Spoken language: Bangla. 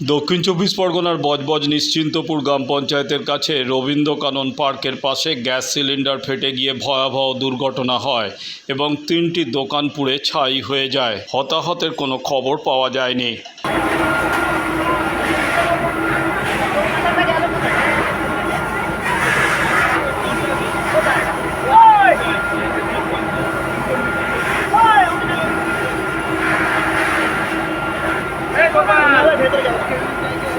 দক্ষিণ চব্বিশ পরগনার বজবজ নিশ্চিন্তপুর গ্রাম পঞ্চায়েতের কাছে রবীন্দ্রকানন পার্কের পাশে গ্যাস সিলিন্ডার ফেটে গিয়ে ভয়াবহ দুর্ঘটনা হয় এবং তিনটি দোকান পুড়ে ছাই হয়ে যায়। হতাহতের কোনো খবর পাওয়া যায়নি। Thank you.